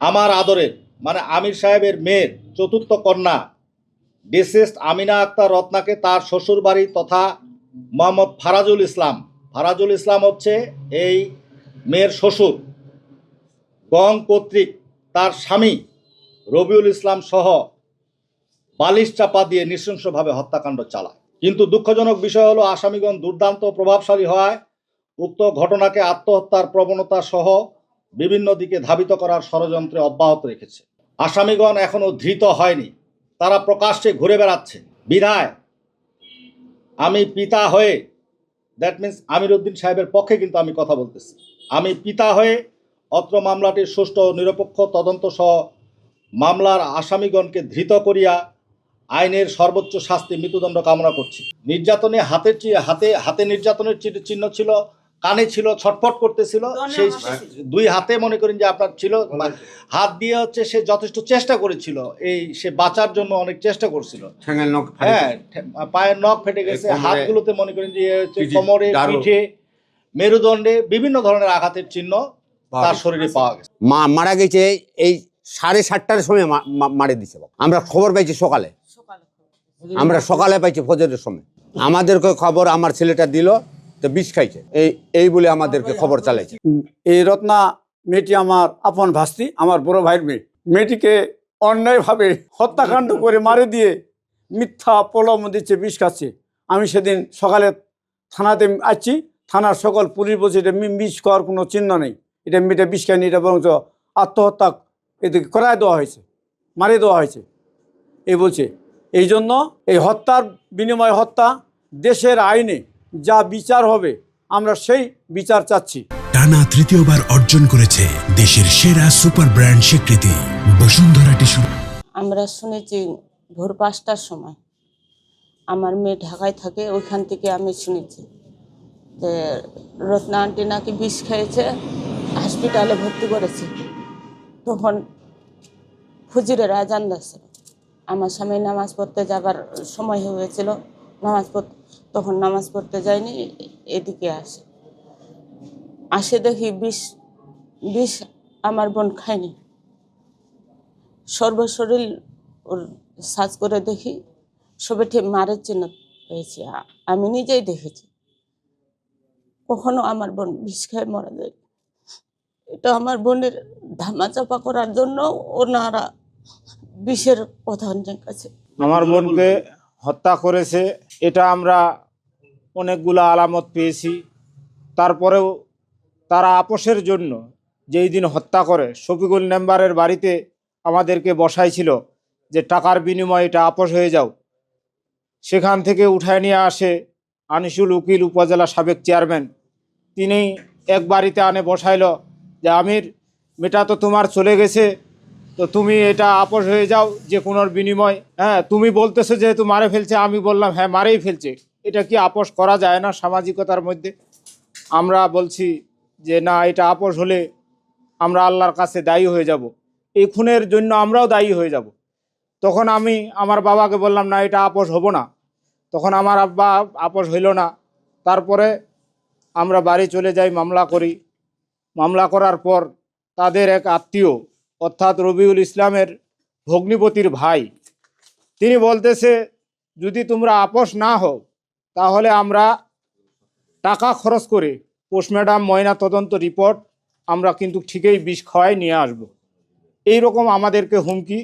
আমার আদরের মানে আমির সাহেবের মেয়ের চতুর্থ কন্যা ডিসেস্ট আমিনা আক্তার রত্নাকে তার শ্বশুর বাড়ি তথা মোহাম্মদ ফারাজুল ইসলাম। ফারাজুল ইসলাম হচ্ছে এই মেয়ের শ্বশুর। গং কর্তৃক তার স্বামী রবিউল ইসলাম সহ বালিশ চাপা দিয়ে নৃশংসভাবে হত্যাকাণ্ড চালায়। কিন্তু দুঃখজনক বিষয় হলো, আসামিগণ দুর্দান্ত প্রভাবশালী হওয়ায় উক্ত ঘটনাকে আত্মহত্যার প্রবণতা সহ বিভিন্ন দিকে ধাবিত করার ষড়যন্ত্রে অব্যাহত রেখেছে। আসামিগণ এখনও ধৃত হয়নি। তারা প্রকাশ্যে ঘুরে বেড়াচ্ছে। বিধায়, আমি পিতা হয়ে দ্যাট মিন্স আমির উদ্দিন সাহেবের পক্ষে কিন্তু আমি কথা বলতেছি। আমি পিতা হয়ে অত্র মামলাটির সুষ্ঠু নিরপেক্ষ তদন্ত সহ মামলার আসামিগণকে ধৃত করিয়া আইনের সর্বোচ্চ শাস্তি মৃত্যুদণ্ড কামনা করছি। নির্যাতনে হাতের হাতে হাতে নির্যাতনের চিহ্ন ছিল কানে ছিল ছটফট করতেছিল। সেই দুই হাতে মনে করেন যে আপনার ছিল হাত দিয়ে হচ্ছে সে যথেষ্ট চেষ্টা করেছিল। এই সে বাঁচার জন্য অনেক চেষ্টা করছিল। নখ হ্যাঁ পায়ের নখ ফেটে গেছে। হাতগুলোতে মনে করেন যে কোমরে পিঠে মেরুদণ্ডে বিভিন্ন ধরনের আঘাতের চিহ্ন তার শরীরে পাওয়া গেছে। মা মারা গেছে এই সাড়ে সাতটার সময় মারে দিছে আমরা খবর পাইছি সকালে। আমরা সকালে পাইছি ফজরের সময়। আমাদেরকে খবর আমার ছেলেটা দিল। তো বিষ খাইছে। এই এই বলে আমাদেরকে খবর চালাইছে। এই রত্না মেয়েটি আমার আপন ভাস্তি আমার বড় ভাইয়ের মেয়ে। মেয়েটিকে অন্যায়ভাবে হত্যাকাণ্ড করে মারে দিয়ে মিথ্যা প্রলম দিচ্ছে বিষ খাচ্ছে। আমি সেদিন সকালে থানাতে আসছি থানার সকল পুলিশ বলছে এটা বিষ খাওয়ার কোনো চিহ্ন নেই। এটা মেয়েটা বিষ খায়নি এটা বরঞ্চ আত্মহত্যা এদিকে করায় দেওয়া হয়েছে মারে দেওয়া হয়েছে। এই বলছে। এই জন্য এই হত্যার বিনিময় হত্যা দেশের আইনে যা বিচার হবে আমরা সেই বিচার চাচ্ছি। টানা তৃতীয়বার অর্জন করেছে দেশের সেরা সুপার ব্র্যান্ড স্বীকৃতি বসুন্ধরা টিস্যু। আমরা শুনেছি ভোর পাঁচটার সময়। আমার মেয়ে ঢাকায় থাকে ওইখান থেকে আমি শুনেছি যে রত্না আন্টি নাকি বিষ খেয়েছে হসপিটালে ভর্তি করেছে। তখন ফুজিরের আজান দিয়েছিল আমার স্বামী নামাজ পড়তে যাবার সময় হয়েছিল। নামাজ পড়তে, তখন নামাজ পড়তে যায়নি, এদিকে আসে। আসে দেখি বিষ বিষ আমার বোন খায়নি। সর্বশরীর ওর সার্চ করে দেখি, সবে ঠিক মারের চিহ্ন পেয়েছি আমি নিজেই দেখেছি। কখনো আমার বোন বিষ খেয়ে মারা যায়। এটা আমার বোনের ধামাচাপা করার জন্য ওনারা বিষের অনেক কাছে। আমার বোনকে হত্যা করেছে, এটা আমরা অনেকগুলো আলামত পেয়েছি। তারপরেও তারা আপোষের জন্য যেই দিন হত্যা করে, শফিকুল মেম্বারের বাড়িতে আমাদেরকে বসাইছিল যে টাকার বিনিময়ে এটা আপোষ হয়ে যাও। সেখান থেকে উঠায় নিয়ে আসে আনিসুল উকিল উপজেলা সাবেক চেয়ারম্যান। তিনি এক বাড়িতে আনে বসাইল যে, আমির, মেটা তো তোমার চলে গেছে তো তুমি এটা আপোষ হয়ে যাও যে কোনো বিনিময়। হ্যাঁ তুমি বলতেছো যেহেতু মারে ফেলছে, আমি বললাম হ্যাঁ মারেই ফেলছে। এটা কি আপোষ করা যায় না সামাজিকতার মধ্যে? আমরা বলছি যে না, এটা আপোষ হলে আমরা আল্লাহর কাছে দায়ী হয়ে যাব। এই খুনের জন্য আমরাও দায়ী হয়ে যাব। তখন আমি আমার বাবাকে বললাম, না, এটা আপোষ হব না। তখন আমার আব্বা আপোষ হইল না। তারপরে আমরা বাড়ি চলে যাই মামলা করি। মামলা করার পর তাদের এক আত্মীয় অর্থাৎ রবিউল ইসলামের ভগ্নিপতির ভাই। তিনি বলতেছে, যদি তোমরা আপোষ না হও, তাহলে আমরা টাকা খরচ করে পোস্টম্যাডাম ময়না তদন্ত রিপোর্ট আমরা কিন্তু ঠিকই বিষ খাওয়াই নিয়ে আসব। এই রকম আমাদেরকে হুমকি